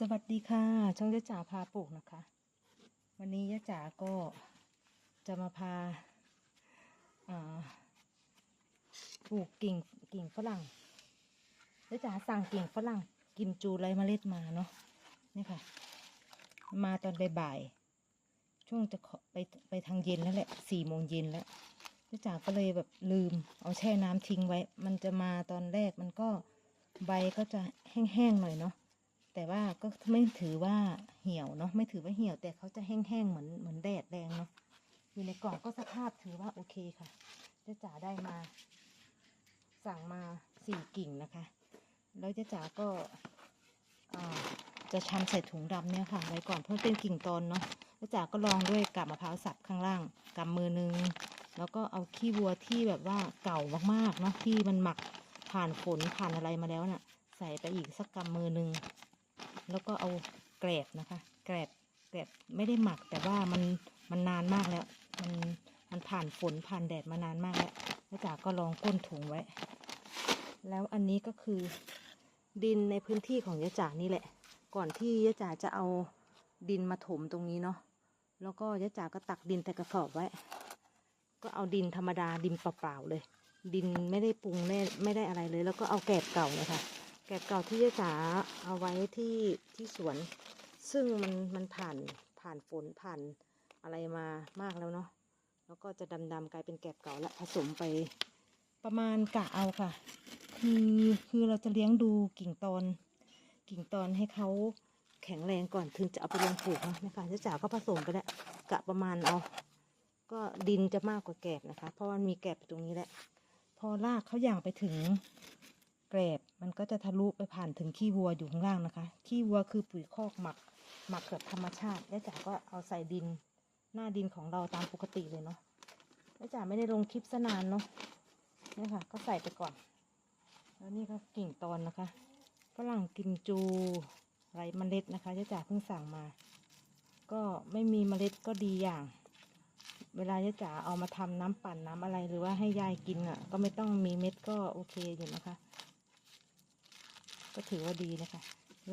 สวัสดีค่ะ ช่องยะจ๋าพาปลูกนะคะ วันนี้ยะจ๋าก็จะมาพาปลูกกิ่งกิ่งฝรั่งยะจ๋าสั่งกิ่งฝรั่งกิมจูไรเมล็ดมาเนาะนี่ค่ะ มาตอนบ่ายๆช่วงจะไปไปทางเย็นแล้วแหละสี่โมงเย็นแล้วยะจ๋าก็เลยแบบลืม เอาแช่น้ำทิ้งไว้ มันจะมาตอนแรกมันก็ใบก็จะแห้งๆหน่อยเนาะ แต่ว่าก็ไม่ถือว่าเหี่ยวเนาะไม่ถือว่าเหี่ยวแต่เขาจะแห้งๆเหมือนเหมือนแดดแรงเนาะอยู่ในกล่องก็สภาพถือว่าโอเคค่ะเจ๊จ๋าได้มา สั่งมาสี่กิ่งนะคะ แล้วเจ๊จ๋าก็อ่าจะชำใส่ถุงดำเนี่ยค่ะไว้ก่อนเพื่อเป็นกิ่งตอนเนาะเจ๊จ๋าก็ลองด้วยกาบมะพร้าวสับข้างล่างกำมือนึงแล้วก็เอาขี้วัวที่แบบว่าเก่ามากๆเนาะที่มันหมักผ่านฝนผ่านอะไรมาแล้วน่ะ ใส่ไปอีกสักกำมือนึง แล้วก็เอาแกรบนะคะ แกรบแกรบไม่ได้หมักแต่ว่ามันมันนานมากแล้ว มันมันผ่านฝนผ่านแดดมานานมากแล้วแล้วจ๋าก็ลองก้นถุงไว้ แล้วอันนี้ก็คือดินในพื้นที่ของยะจ๋านี่แหละ ก่อนที่ยะจ๋าจะเอาดินมาถมตรงนี้เนาะแล้วก็ยะจ๋าก็ตักดินแต่กระสอบไว้ ก็เอาดินธรรมดาดินเปล่าๆเลย ดินไม่ได้ปรุงไม่ไม่ได้อะไรเลย แล้วก็เอาแกบเก่านะคะ แกะเก่าที่ยาจ๋าเอาไว้ที่ที่สวน ซึ่งมันมันผ่านผ่านฝนผ่านอะไรมามากแล้วเนาะแล้วก็จะดำๆกลายเป็นแกบเก่าและผสมไปประมาณกะเอาค่ะ คือคือเราจะเลี้ยงดูกิ่งตอน กิ่งตอนให้เขาแข็งแรงก่อนถึงจะเอาไปลงปลูกนะนะคะยาจ๋าก็ผสมไปแล้วกะประมาณเอาก็ดินจะมากกว่าแกบนะคะ เพราะมันมีแกบตรงนี้แหละ พอรากเขาอย่างไปถึงแกรบ มันก็จะทะลุไปผ่านถึงขี้วัวอยู่ข้างล่างนะคะ ขี้วัวคือปุ๋ยคอกหมัก หมักแบบธรรมชาติแล้วจ๋าก็เอาใส่ดินหน้าดินของเราตามปกติเลยเนาะแล้วจ๋าไม่ได้ลงคลิปซะนานเนาะเนี่ยค่ะ ก็ใส่ไปก่อน แล้วนี่ก็กิ่งตอนนะคะฝรั่งกิมจูไรเมล็ดนะคะยะจ๋าเพิ่งสั่งมา ก็ไม่มีเมล็ดก็ดีอย่างเวลายะจ๋าเอามาทำน้ำปั่นน้ำอะไรหรือว่าให้ยายกินอะ ก็ไม่ต้องมีเม็ดก็โอเคอยู่นะคะ ก็ถือว่าดีนะคะ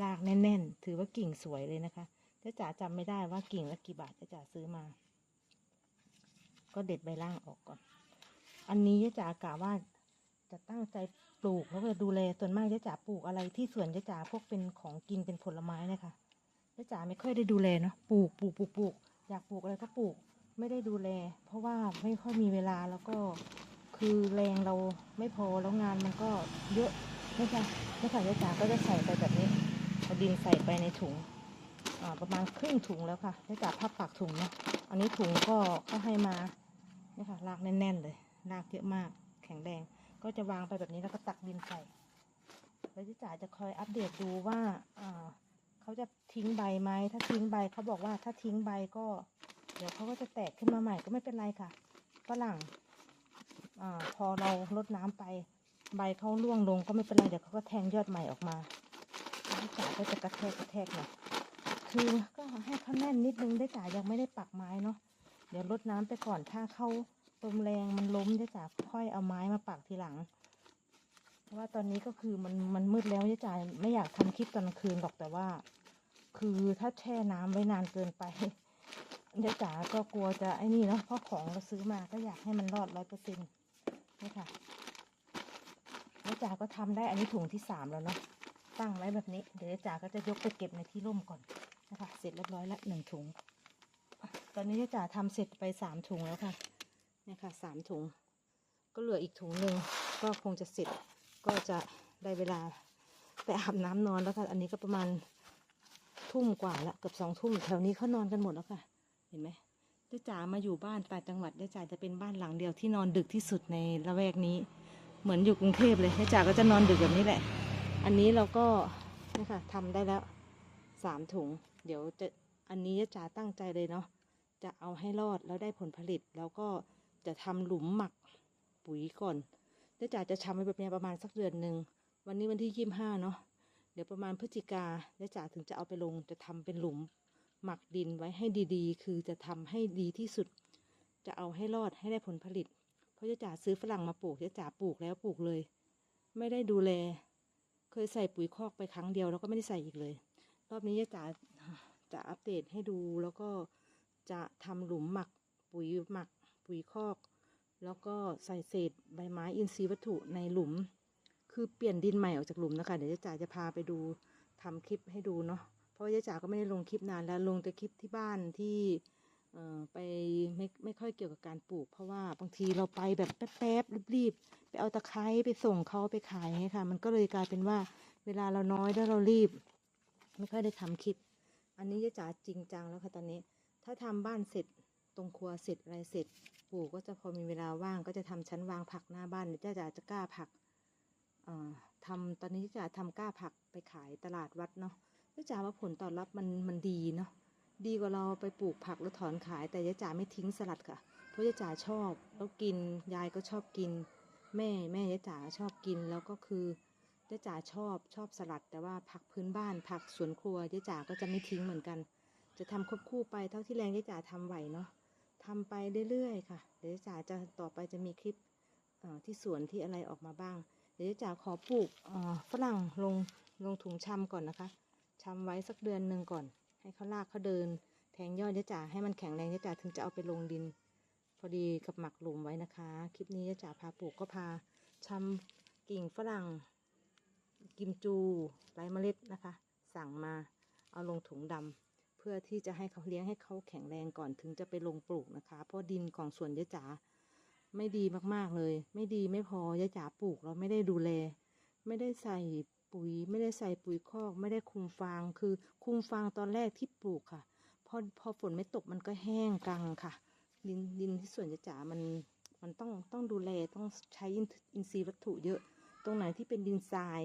รากแน่น ๆ ถือว่ากิ่งสวยเลยนะคะจ้าจ๋าจำไม่ได้ว่ากิ่งละกี่บาทจ้าจ๋าซื้อมา ก็เด็ดใบล่างออกก่อน อันนี้จ้าจ๋ากะว่าจะตั้งใจปลูกแล้วก็ดูแลส่วนมากจ้าจ๋าปลูกอะไรที่สวนจ้าจ๋าพวกเป็นของกินเป็นผลไม้นะคะจ้าจ๋าไม่ค่อยได้ดูแลเนาะปลูกปลูกปลูกปลูกอยากปลูกอะไรก็ปลูกไม่ได้ดูแล เพราะว่าไม่ค่อยมีเวลาแล้วก็คือแรงเราไม่พอแล้วงานมันก็เยอะ ไม่ใช่ไม่ใช่ยายจ๋าก็จะใส่ไปแบบนี้เอาดินใส่ไปในถุงประมาณครึ่งถุงแล้วค่ะยายจ๋าพับปากถุงเนาะอันนี้ถุงก็ก็ให้มาเนี่ยค่ะรากแน่นๆเลยรากเยอะมากแข็งแรงก็จะวางไปแบบนี้แล้วก็ตักดินใส่แล้วยายจ๋าจะคอยอัปเดตดูว่าเขาจะทิ้งใบไหมถ้าทิ้งใบเขาบอกว่าถ้าทิ้งใบก็ เดี๋ยวเขาก็จะแตกขึ้นมาใหม่ก็ไม่เป็นไรค่ะฝรั่งอพอเราลดน้ำไป ใบเขาร่วงลงก็ไม่เป็นไรเดี๋ยวเขาก็แทงยอดใหม่ออกมาได้จ่าก็จะกระแทกกระแทกหน่อยคือก็ให้เขาแน่นนิดนึงได้จ่ายังไม่ได้ปักไม้เนาะเดี๋ยวลดน้ำไปก่อนถ้าเขาลมแรงมันล้มได้จ่าค่อยเอาไม้มาปักทีหลังเพราะว่าตอนนี้ก็คือมันมันมืดแล้วได้จ่าไม่อยากทำคลิปตอนคืนหรอกแต่ว่า คือถ้าแช่น้ำไว้นานเกินไปเดี๋ยวจ๋าก็กลัวจะไอ้นี่เนาะเพราะของเราซื้อมาก็อยากให้มันรอดร้อยเปอร์เซ็นต์นี่ค่ะ แล้วจ๋าก็ทำได้อันนี้ถุงที่สามแล้วเนาะตั้งไว้แบบนี้ เดี๋ยวจ๋าก็จะยกไปเก็บในที่ร่มก่อนนะคะเสร็จเรียบร้อยละหนึ่งถุง ตอนนี้จ๋าทำเสร็จไปสามถุงแล้วค่ะเนี่ยค่ะสามถุง ก็เหลืออีกถุงหนึ่งก็คงจะเสร็จก็จะได้เวลาไปอาบน้ำนอนแล้วค่ะ อันนี้ก็ประมาณทุ่มกว่าละเกือบสองทุ่มแถวนี้เขานอนกันหมดแล้วค่ะ เห็นไหมเด้จ๋ามาอยู่บ้านต่างจังหวัดเด้จ๋าจะเป็นบ้านหลังเดียวที่นอนดึกที่สุดในละแวกนี้ เหมือนอยู่กรุงเทพเลยด้จ๋าก็จะนอนดึกแบบนี้แหละ อันนี้เราก็นี่ค่ะทำได้แล้วสามถุง เดี๋ยวจะอันนี้จ๋าตั้งใจเลยเนาะจะเอาให้รอดแล้วได้ผลผลิต แล้วก็จะทำหลุมหมักปุ๋ยก่อนด้จ๋าจะทำไว้แบบนี้ประมาณสักเดือนหนึ่งวันนี้วันที่ยี่สิบห้าเนาะเดี๋ยวประมาณพฤศจิกาแล้วจ๋าถึงจะเอาไปลงจะทำเป็นหลุมหมักดินไว้ให้ดีๆ คือจะทำให้ดีที่สุด จะเอาให้รอดให้ได้ผลผลิต ราะจ๋าซื้อฝรั่งมาปลูกจ๋าปลูกแล้วปลูกเลย ไม่ได้ดูแล เคยใส่ปุ๋ยคอกไปครั้งเดียวแล้วก็ไม่ได้ใส่อีกเลย รอบนี้ยะจ๋าจะอัปเดตให้ดูแล้วก็จะทำหลุมหมักปุ๋ยหมักปุ๋ยคอก แล้วก็ใส่เศษใบไม้อินทรีย์วัตถุในหลุม คือเปลี่ยนดินใหม่ออกจากหลุมนะคะเดี๋ยวยะจ๋าจะพาไปดูทำคลิปให้ดูเนาะเพราะยะจ๋าก็ไม่ได้ลงคลิปนานแล้วลงแต่คลิปที่บ้านที่ ไปไม่ไม่ค่อยเกี่ยวกับการปลูก เพราะว่าบางทีเราไปแบบแป๊บๆรีบๆไปเอาตะไคร้ไปส่งเขาไปขายให้ค่ะ มันก็เลยกลายเป็นว่าเวลาเราน้อยแล้วเรารีบ ไม่ค่อยได้ทำคลิป อันนี้ยะจ๋าจริงจังแล้วค่ะตอนนี้ ถ้าทำบ้านเสร็จตรงครัวเสร็จอะไรเสร็จปู่ก็จะพอมีเวลาว่างก็จะทำชั้นวางผักหน้าบ้านเดี๋ยจ้าจะกล้าผักเอ่อทำตอนนี้จะทำกล้าผักไปขายตลาดวัดเนาะยะจ๋าว่าผลตอบรับมันมันดีเนาะ ดีกว่าเราไปปลูกผักแล้วถอนขาย แต่ยะจ๋าไม่ทิ้งสลัดค่ะ เพราะยะจ๋าชอบแล้วกินยายก็ชอบกิน แม่แม่ยะจ๋าชอบกินแล้วก็คือยะจ๋าชอบชอบสลัด แต่ว่าผักพื้นบ้าน ผักสวนครัวยะจ๋าก็จะไม่ทิ้งเหมือนกัน จะทำควบคู่ไปเท่าที่แรงยะจ๋าทำไหวเนาะทำไปเรื่อยๆค่ะเดี๋ยวยายจ๋าจะต่อไปจะมีคลิปที่สวนที่อะไรออกมาบ้าง เดี๋ยวยายจ๋าขอปลูกฝรั่งลงลงถุงชำก่อนนะคะชำไว้สักเดือนหนึ่งก่อน ให้เขาลากเขาเดิน แทงยอดยะจ๋าให้มันแข็งแรงยะจ๋าถึงจะเอาไปลงดิน พอดีกับหมักหลุมไว้นะคะ คลิปนี้ยะจ๋าพาปลูกก็พาชำกิ่งฝรั่ง กิมจูไรเมล็ดนะคะ สั่งมาเอาลงถุงดำเพื่อที่จะให้เขาเลี้ยงให้เขาแข็งแรงก่อนถึงจะไปลงปลูกนะคะ เพราะดินของสวนยะจ๋าไม่ดีมากๆเลย ไม่ดีไม่พอยะจ๋าปลูกเราไม่ได้ดูแล ไม่ได้ใส่ ปุ๋ย ไม่ได้ใส่ปุ๋ยคอก ไม่ได้คุมฟาง คือคุมฟางตอนแรกที่ปลูกค่ะ พอพอฝนไม่ตกมันก็แห้งกังค่ะ ดินดินที่สวนยะจ๋ามันมันต้องต้องดูแลต้องใช้อินอินทรีย์วัตถุเยอะ ตรงไหนที่เป็นดินทราย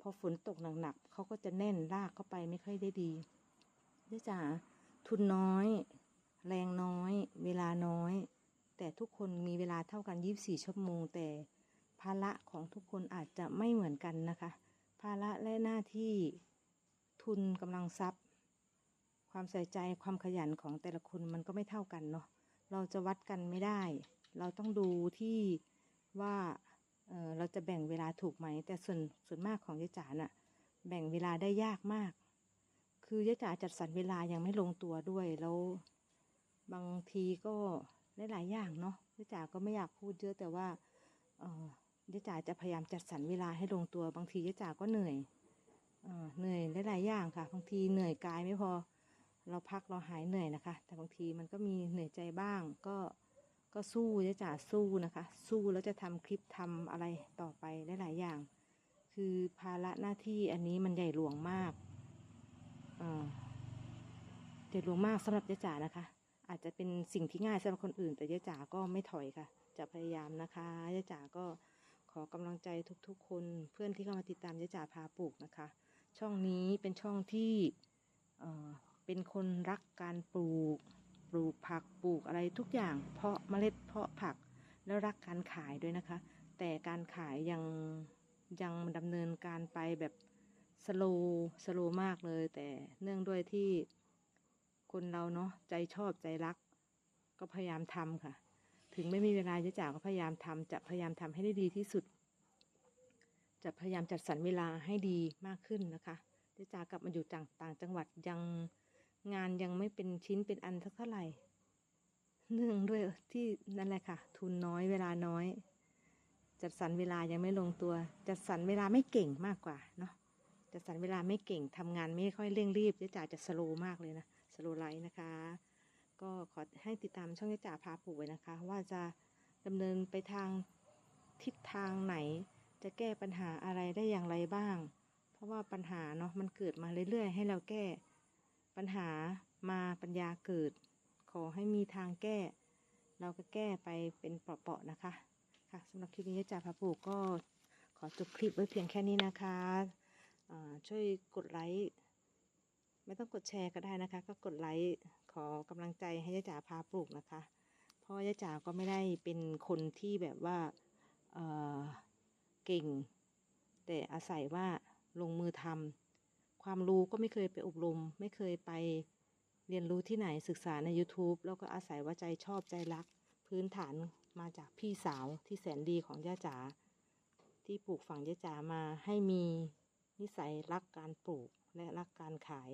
พอฝนตกหนักๆเขาก็จะแน่นรากเข้าไปไม่ค่อยได้ดียะจ๋าทุนน้อย แรงน้อย เวลาน้อย แต่ทุกคนมีเวลาเท่ากัน 24 ชั่วโมงแต่ภาระของทุกคนอาจจะไม่เหมือนกันนะคะ ภาระและหน้าที่ทุนกำลังทรัพย์ ความใส่ใจความขยันของแต่ละคนมันก็ไม่เท่ากันเนาะเราจะวัดกันไม่ได้ เราต้องดูที่ว่าเออเราจะแบ่งเวลาถูกไหม แต่ส่วนส่วนมากของยะจ๋าน่ะแบ่งเวลาได้ยากมาก คือยะจ๋าจัดสรรเวลายังไม่ลงตัวด้วยแล้วบางทีก็ได้หลายอย่างเนาะยะจ๋าก็ไม่อยากพูดเยอะแต่ว่าเออ ยะจ๋าจะพยายามจัดสรรเวลาให้ลงตัวบางทียะจ๋าก็เหนื่อยเออเหนื่อยหลายอย่างค่ะ บางทีเหนื่อยกายไม่พอ เราพักเราหายเหนื่อยนะคะ แต่บางทีมันก็มีเหนื่อยใจบ้าง ก็ก็สู้ยะจ๋าสู้นะคะ สู้แล้วจะทำคลิปทำอะไรต่อไปหลายอย่าง คือภาระหน้าที่อันนี้มันใหญ่หลวงมากเอ่อเด็ดหลวงมากสำหรับยะจ๋านะคะ อาจจะเป็นสิ่งที่ง่ายสำหรับคนอื่น แต่ยะจ๋าก็ไม่ถอยค่ะ จะพยายามนะคะยะจ๋าก็ อกำลังใจทุกๆ คนเพื่อนที่เข้ามาติดตามยะจ๋าพาปลูกนะคะ ช่องนี้เป็นช่องที่เอ่อเป็นคนรักการปลูก ปลูกผักปลูกอะไรทุกอย่าง เพาะเมล็ดเพาะผักแล้วรักการขายด้วยนะคะ แต่การขายยังยังดำเนินการไปแบบสโลสโลมากเลย แต่เนื่องด้วยที่คนเราเนาะใจชอบใจรัก ก็พยายามทำค่ะ ถึงไม่มีเวลาจะจ่าก็พยายามทำจะพยายามทำให้ได้ดีที่สุด จะพยายามจัดสรรเวลาให้ดีมากขึ้นนะคะเจะจ่ากลับมาอยู่ต่างต่างจังหวัดยังงานยังไม่เป็นชิ้นเป็นอันสักเท่าไหร่ เนื่องด้วยที่นั่นแหละค่ะ ทุนน้อยเวลาน้อย จัดสรรเวลายังไม่ลงตัว จัดสรรเวลาไม่เก่งมากกว่าเนาะจัดสรรเวลาไม่เก่งทำงานไม่ค่อยเร่งรีบเจ๊จ๋าจะสโลว์มากเลยนะสโลไลท์นะคะ ก็ขอให้ติดตามช่องเจ๊จ๋าพาปลูกไว้นะคะ ว่าจะดำเนินไปทางทิศทางไหน จะแก้ปัญหาอะไรได้อย่างไรบ้าง เพราะว่าปัญหาเนาะมันเกิดมาเรื่อยๆ ให้เราแก้ ปัญหามาปัญญาเกิด ขอให้มีทางแก้ เราก็แก้ไปเป็นเปราะๆนะคะ ค่ะสำหรับคลิปนี้จ่าพาปลูกก็ขอจบคลิปไว้เพียงแค่นี้นะคะช่วยกดไลค์ไม่ต้องกดแชร์ก็ได้นะคะ ก็กดไลค์ อกำลังใจให้ยะจ๋าพาปลูกนะคะ เพราะยะจ๋าก็ไม่ได้เป็นคนที่แบบว่าเออเก่ง แต่อาศัยว่าลงมือทำความรู้ก็ไม่เคยไปอบรม ไม่เคยไปเรียนรู้ที่ไหนศึกษาใน YouTube แล้วก็อาศัยว่าใจชอบใจรัก พื้นฐานมาจากพี่สาวที่แสนดีของย่าจ๋าที่ปลูกฝังย่าจ๋ามาให้มีนิสัยรักการปลูกและรักการขาย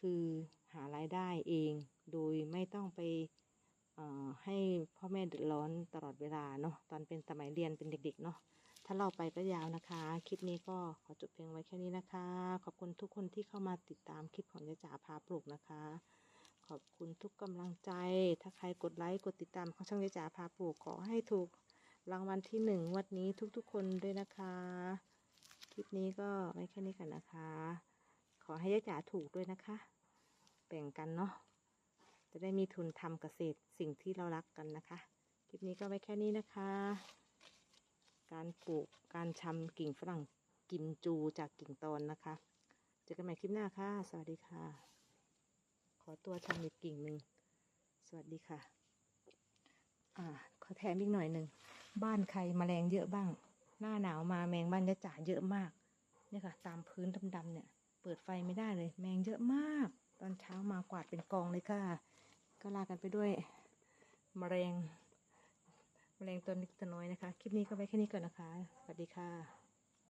คือหารายได้เอง โดยไม่ต้องไปให้พ่อแม่เดือดร้อนตลอดเวลาเนาะตอนเป็นสมัยเรียนเป็นเด็ก ๆ เนาะถ้าเราไปก็ยาวนะคะ คลิปนี้ก็ขอจบเพียงไว้แค่นี้นะคะ ขอบคุณทุกคนที่เข้ามาติดตามคลิปของยาจ๋าพาปลูกนะคะ ขอบคุณทุกกำลังใจ ถ้าใครกดไลค์กดติดตามของช่องยาจ๋าพาปลูกขอให้ถูกรางวัลที่หนึ่งวันนี้ทุกๆคนด้วยนะคะ คลิปนี้ก็ไว้แค่นี้กันนะคะ ให้ยายจ๋าถูกด้วยนะคะ แบ่งกันเนาะจะได้มีทุนทำเกษตรสิ่งที่เรารักกันนะคะ คลิปนี้ก็ไว้แค่นี้นะคะ การปลูกการชำกิ่งฝรั่งกิมจูจากกิ่งตอนนะคะ เจอกันใหม่คลิปหน้าค่ะ สวัสดีค่ะ ขอตัวชำอีกกิ่งหนึ่ง สวัสดีค่ะ อ่า ขอแถมอีกหน่อยหนึ่ง บ้านใครแมลงเยอะบ้าง หน้าหนาวมาแมงบ้านยะจ่าเยอะมาก เนี่ยค่ะ ตามพื้นดำๆเนี่ย ปิดไฟไม่ได้เลย แมงเยอะมาก ตอนเช้ามากวาดเป็นกองเลยค่ะ ก็ลากันไปด้วยมแมลงแมลงตัวนิดตัวน้อยนะคะ คลิปนี้ก็ไว้แค่นี้ก่อนนะคะ สวัสดีค่ะ